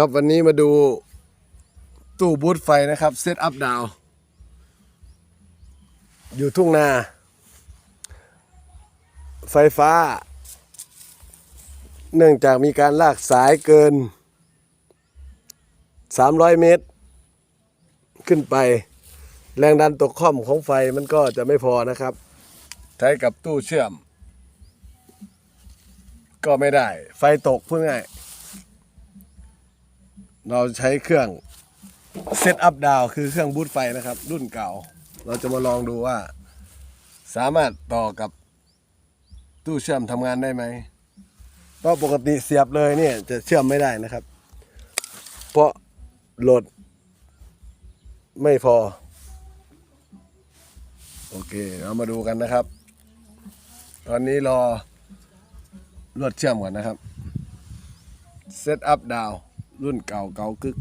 ครับวันนี้มาดูตู้บูทไฟนะครับเซตอัพดาวอยู่ทุ่งนา ไฟฟ้า เนื่องจากมีการลากสายเกิน 300 เมตร ขึ้นไป แรงดันตกค่อมของไฟมันก็จะไม่พอนะครับ ใช้กับตู้เชื่อม ก็ไม่ได้ ไฟตกพูดง่าย เราใช้เครื่องเซตอัพดาวคือเครื่องบูตไฟนะครับ รุ่นเก่า เราจะมาลองดูว่า สามารถต่อกับตู้เชื่อมทำงานได้ไหมเพราะปกติเสียบเลยเนี่ย จะเชื่อมไม่ได้นะครับ เพราะโหลดไม่พอ โอเค เรามาดูกันนะครับ ตอนนี้รอรวดเชื่อมก่อนนะครับเซตอัพดาว รุ่นเก่าเก่ากึก